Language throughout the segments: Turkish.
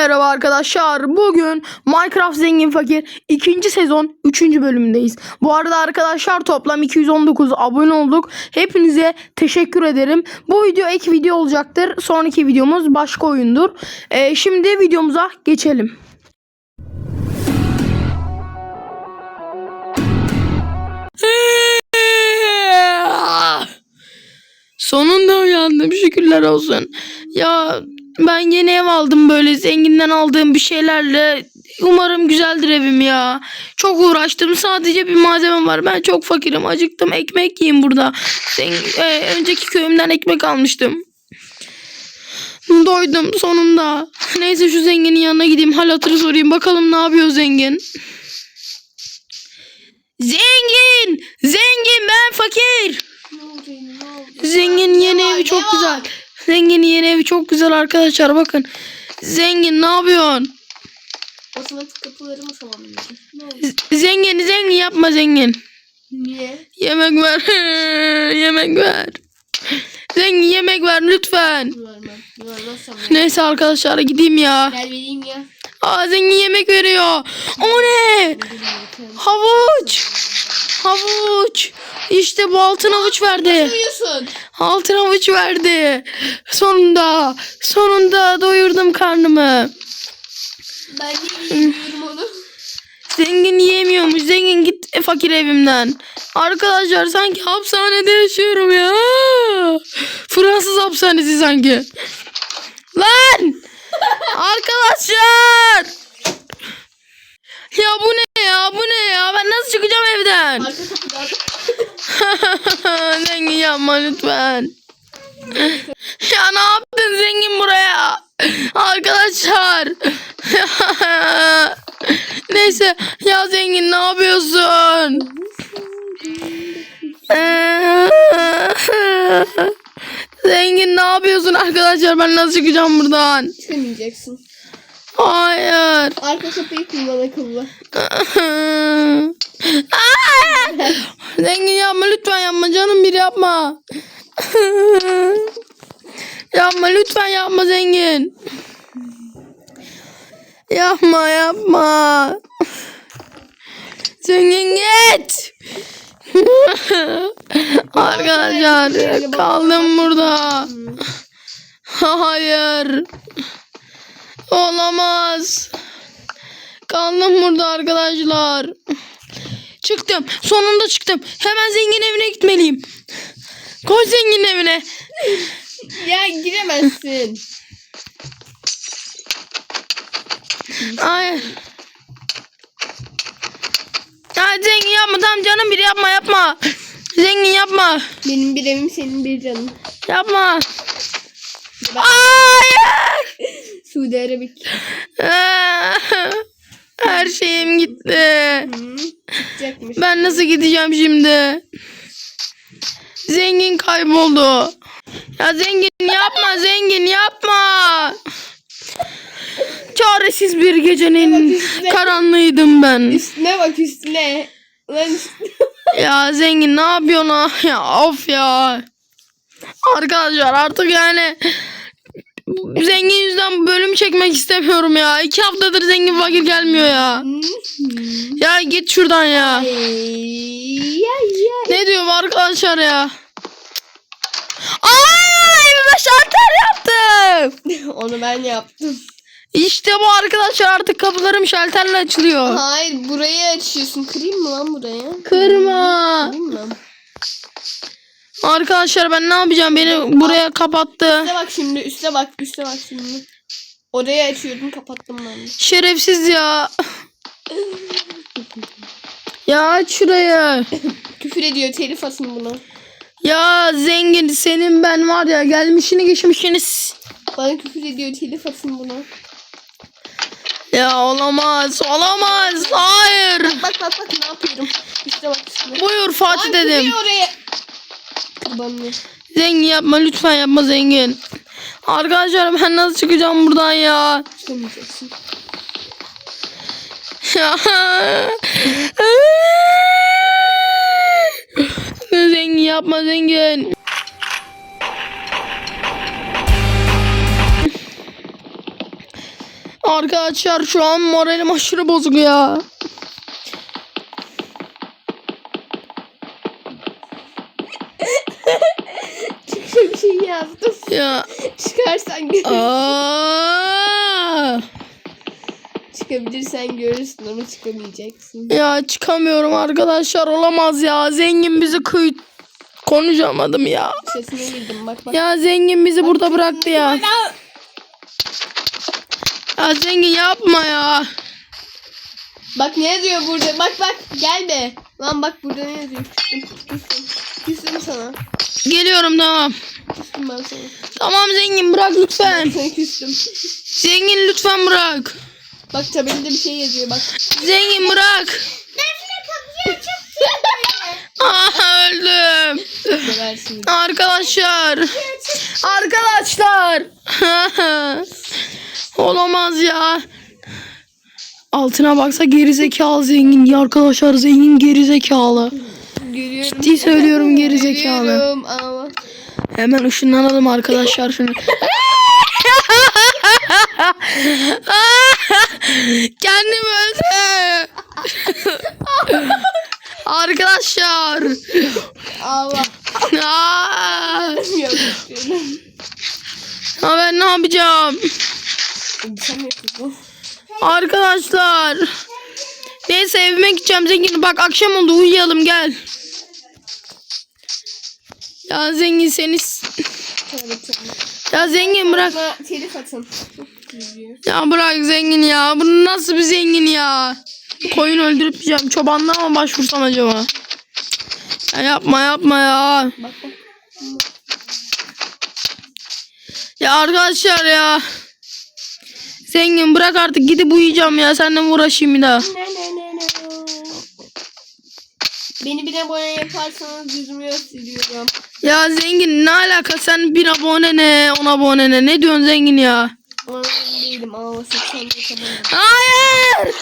merhaba arkadaşlar. Bugün Minecraft Zengin Fakir 2. sezon 3. bölümündeyiz. Bu arada arkadaşlar toplam 219 abone olduk. Hepinize teşekkür ederim. Bu video ek video olacaktır. Sonraki videomuz başka oyundur. Ee, şimdi videomuza geçelim. Sonunda uyandım şükürler olsun. Ya ben yeni ev aldım böyle zenginden aldığım bir şeylerle. Umarım güzeldir evim ya. Çok uğraştım sadece bir malzemem var. Ben çok fakirim acıktım ekmek yiyeyim burada. Zengin, e, önceki köyümden ekmek almıştım. Doydum sonunda. Neyse şu zenginin yanına gideyim hal hatırı sorayım bakalım ne yapıyor zengin. Zengin! Zengin ben fakir. Ne oldu ne oldu? Zengin Ne yeni var, evi ne çok var? Güzel. Zengin yeni evi çok güzel arkadaşlar bakın. Zengin ne yapıyorsun? Otomatik kapıları mı tamamladı? Ne oldu? Zengin zengin yapma zengin. Niye? Yemek ver. yemek ver. Zengin yemek ver lütfen. Vermem. Vermezsem ya. Neyse arkadaşlar gideyim ya. Gel vereyim ya. Aa zengin yemek veriyor. O ne? Havuç. Havuç. İşte bu altın havuç verdi. Uyuyorsun. Altın havuç verdi. Sonunda. Sonunda doyurdum karnımı. Ben niye yemiyorum onu? Zengin yiyemiyormuş. Zengin git e, fakir evimden. Arkadaşlar sanki hapishanede yaşıyorum ya. Fransız hapishanesi sanki. Lan! Arkadaşlar! Ya bu ne ya? Bu ne ya? Ben nasıl çıkacağım evden? Arka kapıdan. zengin yapma lütfen. ya ne yaptın zengin buraya? Arkadaşlar. Neyse ya zengin ne yapıyorsun? zengin ne yapıyorsun arkadaşlar? Ben nasıl çıkacağım buradan? Çıkamayacaksın. Hayır. Arka kapıyı kullan akıllı. Zengin yapma lütfen yapma canım bir yapma. yapma lütfen yapma zengin. Yapma yapma. Zengin git. Arkadaşlar kaldım burada. Hayır. Olamaz. Kaldım burada arkadaşlar. Çıktım. Sonunda çıktım. Hemen zengin evine gitmeliyim. Koş zengin evine. Ya giremezsin. Ay. Zengin yapma tamam canım bir yapma yapma. Zengin yapma. Benim bir evim senin bir canın. Yapma. Hayır. Suudi Arabik. Her şeyim gitti. Hı. Ben nasıl gideceğim şimdi? Zengin kayboldu. Ya zengin yapma zengin yapma. Çaresiz bir gecenin karanlığıydım ben. Üstüne bak üstüne. Lan üstüne. Ya zengin ne yapıyorsun ah ya of ya. Arkadaşlar artık yani zengin yüzden bölüm çekmek istemiyorum ya. İki haftadır zengin fakir gelmiyor ya. Ya git şuradan ya. Ay, ya, ya. Ne diyorum arkadaşlar ya? Aa evime şalter yaptım. Onu ben yaptım. İşte bu arkadaşlar artık kapılarım şalterle açılıyor. Hayır burayı açıyorsun. Kırayım mı lan buraya? Kırma. Kırayım mı? Arkadaşlar ben ne yapacağım? Beni buraya kapattı. Üste bak şimdi üste bak üste bak şimdi. Orayı açıyordum kapattım ben de. Şerefsiz ya. Ya aç şurayı. Küfür ediyor telif atın buna. Ya zengin senin ben var ya gelmişini geçmişini. Bana küfür ediyor telif atın buna. Ya olamaz olamaz hayır. Bak bak bak ne yapıyorum. Üste bak üstüne. Buyur Fatih Lan dedim. oraya. Kurbanlı. Zengin yapma lütfen yapma zengin. Arkadaşlar ben nasıl çıkacağım buradan ya? Çıkamayacaksın. Ya. zengin yapma zengin. Arkadaşlar şu an moralim aşırı bozuk ya. Bir şey yazdım. Ya. Çıkarsan görürsün. Çıkabilirsen görürsün ama çıkamayacaksın. Ya çıkamıyorum arkadaşlar olamaz ya. Zengin bizi kıy... Konuşamadım ya. Sesine girdim bak bak. Ya zengin bizi burada bıraktı ya. Ya zengin yapma ya. Bak ne yazıyor burada? Bak bak gelme. Lan bak burada ne yazıyor? Küstüm. Küstüm. Küstüm sana. Geliyorum tamam. Küstüm ben sana. Tamam zengin bırak lütfen. Sana küstüm. Zengin lütfen bırak. Bak tabelada bir şey yazıyor bak. Zengin bırak. Aa, öldüm. Seversin. Arkadaşlar. Arkadaşlar. Olamaz ya. Altına baksa geri zekalı zengin diye arkadaşlar zengin geri zekalı. Görüyorum. Ciddi söylüyorum geri zekalı. Görüyorum ama. Hemen ışınlanalım arkadaşlar şunu. Kendim öldüm. arkadaşlar. Allah. Aa, ya ben ne yapacağım? Arkadaşlar. Neyse evime gideceğim zengin. Bak akşam oldu uyuyalım gel. Ya zengin seni... Ya zengin bırak. Telif atın. Ya bırak zengin ya. Bu nasıl bir zengin ya? Koyun öldürüp. Çobanlığa mı başvursam acaba? Ya yapma yapma ya. Bak bak. Ya arkadaşlar ya. Zengin bırak artık gidip uyuyacağım ya. Seninle mi uğraşayım bir daha? Beni bir abone yaparsanız yüzümü gösteriyorum. Ya zengin ne alaka sen bir abone ne on abone ne ne diyorsun zengin ya? Ben değilim ama 84 abone. Hayır.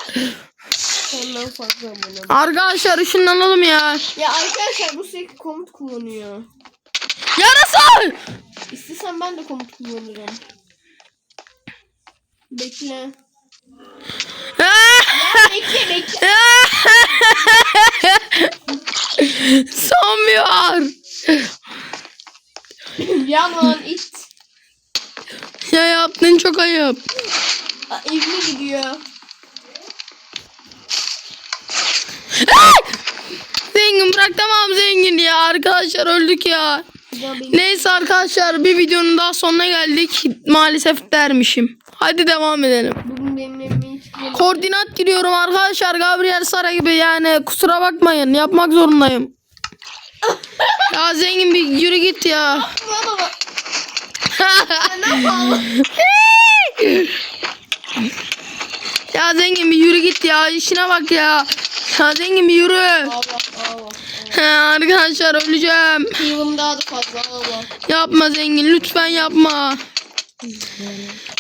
Senden fazla abone. Arkadaşlar ışınlanalım ya. Ya arkadaşlar bu sürekli komut kullanıyor. Yarasa. İstesem ben de komut kullanırım. Bekle. Ya bekle bekle. Sanmıyor. Yaman it. Ya yaptın çok ayıp. Aa, evine gidiyor. Zengin bırak tamam zengin ya. Arkadaşlar öldük ya. Neyse arkadaşlar bir videonun daha sonuna geldik. Maalesef dermişim. Hadi devam edelim. Koordinat giriyorum arkadaşlar. Gabriel Sara gibi yani kusura bakmayın. Yapmak zorundayım. ya zengin bir yürü git ya. Ya zengin bir yürü git ya. İşine bak ya. Ya zengin bir yürü. Allah Allah. Ha, arkadaşlar öleceğim. Yılım daha da fazla Allah. Yapma zengin lütfen yapma.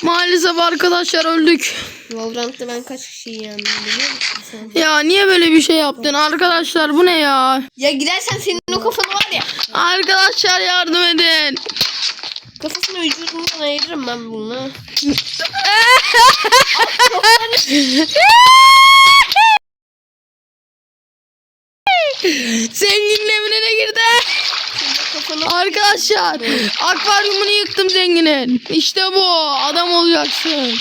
Maalesef arkadaşlar öldük. Valorant'ta ben kaç kişi yendim biliyor musun sen? Ya niye böyle bir şey yaptın arkadaşlar bu ne ya? Ya gidersen senin o kafanı var ya. Arkadaşlar yardım edin. Kafasını vücudundan ayırırım ben bunu. Zenginin evine ne girdi? Arkadaşlar akvaryumunu yıktım zenginin. İşte bu adam olacaksın.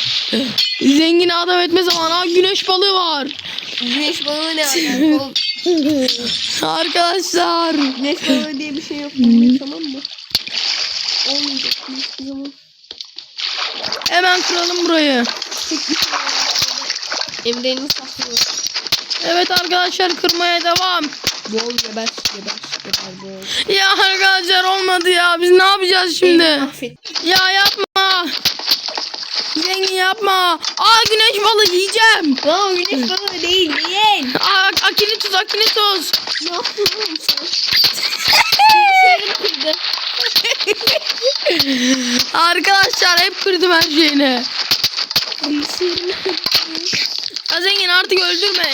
Zengini adam etme zaman. Aa, güneş balığı var. güneş balığı ne oğlum? Arkadaşlar. güneş balığı diye bir şey yok. Tamam mı? Olmayacak hiçbir zaman. Hemen kıralım burayı. Emre'ni saklıyor. Evet arkadaşlar kırmaya devam. Bol geber geber geber bol. Ya arkadaşlar olmadı ya. Biz ne yapacağız şimdi? Ya yapma. Zengin yapma. Aa güneş balığı yiyeceğim. O güneş balığı değil değil. Aa, akini tuz akini tuz. Ne yapıyorsun oğlum sen? Bilgisayarım kırdı. Arkadaşlar hep kırdım her şeyini. Kırdı. Ya zengin artık öldürme.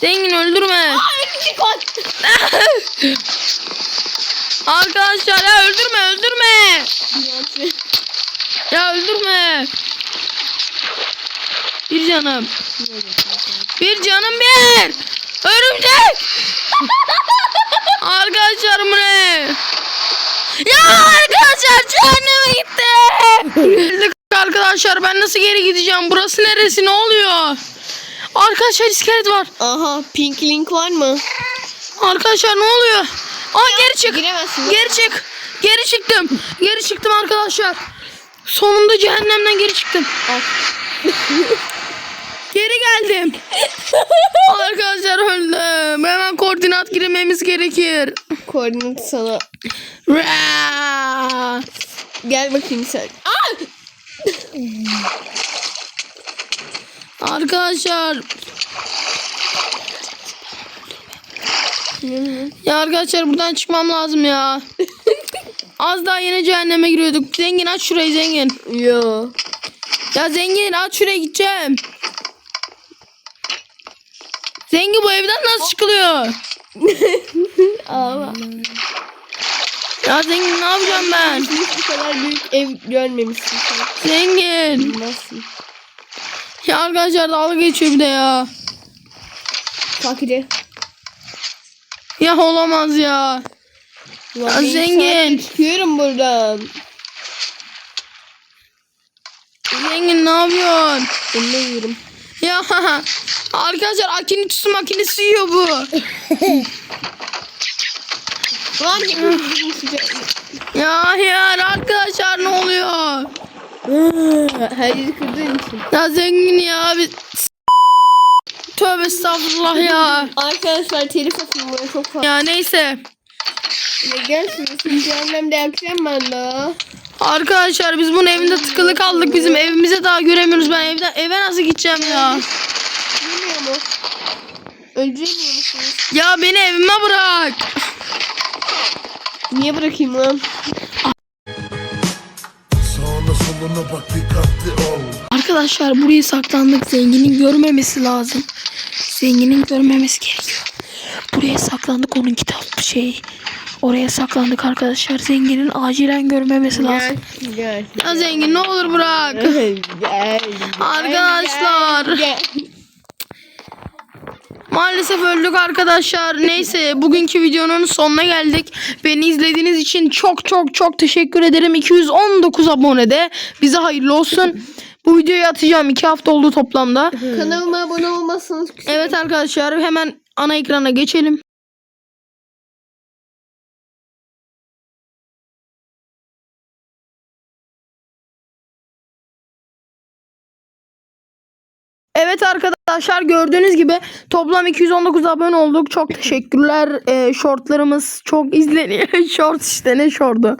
Zengin öldürme. Arkadaşlar ya öldürme öldürme. Ya öldürme. Bir canım. Bir canım bir. Örümcek. arkadaşlar bu ne? Ya arkadaşlar cehenneme gitti. Arkadaşlar ben nasıl geri gideceğim? Burası neresi? Ne oluyor? Arkadaşlar iskelet var. Aha pink link var mı? Arkadaşlar ne oluyor? Aa geri çık. Giremezsin. Geri çık. Geri çıktım. Geri çıktım arkadaşlar. Sonunda cehennemden geri çıktım. Geri geldim. arkadaşlar öldüm. Hemen koordinat girmemiz gerekir. Koordinat sana. Gel bakayım sen. Aa! Arkadaşlar. Ya arkadaşlar buradan çıkmam lazım ya. Az daha yine cehenneme giriyorduk. Zengin aç şurayı zengin. Yo. Ya zengin aç şuraya gideceğim. Zengin bu evden nasıl çıkılıyor? Ağla. Ya zengin ne yapacağım ben? Hiç bu kadar büyük ev görmemişsin. Zengin. Nasıl? Ya arkadaşlar dalga geçiyor bir de ya. Fakiri. Ya olamaz ya. Ulan Ya ben zengin. Çıkıyorum buradan. Zengin ne yapıyorsun? Önüne yiyorum. Ya arkadaşlar Akinitus makinesi yiyor bu. Yemin Ya ya arkadaşlar ne oluyor? Her yeri kırdığın için. Ya zengin ya bir Tövbe estağfurullah ya. Arkadaşlar telif atın buna çok fazla. Ya neyse. Ya gel şimdi seni cehennemde yakacağım ben daha. Arkadaşlar biz bunun evinde tıkılı kaldık. Bizim evimize daha göremiyoruz. Ben evden eve nasıl gideceğim ya? Bilmiyor mu? Öldüremiyor musunuz? Ya beni evime bırak. Niye bırakayım lan? Soluna bak dikkatli ol. Arkadaşlar buraya saklandık. Zenginin görmemesi lazım. Zenginin görmemesi gerekiyor. Buraya saklandık onun kitap şey. Oraya saklandık arkadaşlar. Zenginin acilen görmemesi lazım. Gel. Gel. Ya zengin ne olur bırak. Gel. gel, Arkadaşlar. Gel. gel. Maalesef öldük arkadaşlar. Neyse bugünkü videonun sonuna geldik. Beni izlediğiniz için çok çok çok teşekkür ederim. 219 abonede. Bize hayırlı olsun. Bu videoyu atacağım. 2 hafta oldu toplamda. Kanalıma abone olmazsanız küserim. Evet arkadaşlar hemen ana ekrana geçelim. Evet arkadaşlar gördüğünüz gibi toplam 219 abone olduk. Çok teşekkürler. Ee, shortlarımız çok izleniyor. Short işte ne shortu.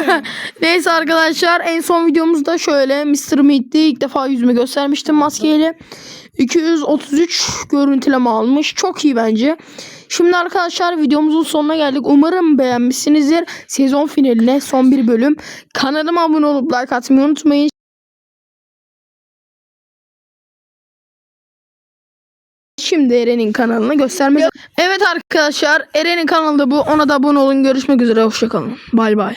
Neyse arkadaşlar en son videomuzda şöyle Mr. Meat'ti. İlk defa yüzümü göstermiştim maskeyle. 233 görüntüleme almış. Çok iyi bence. Şimdi arkadaşlar videomuzun sonuna geldik. Umarım beğenmişsinizdir. Sezon finaline son bir bölüm. Kanalıma abone olup like atmayı unutmayın. Şimdi Eren'in kanalını göstermek Evet arkadaşlar Eren'in kanalı da bu. Ona da abone olun. Görüşmek üzere. Hoşçakalın. Bay bay.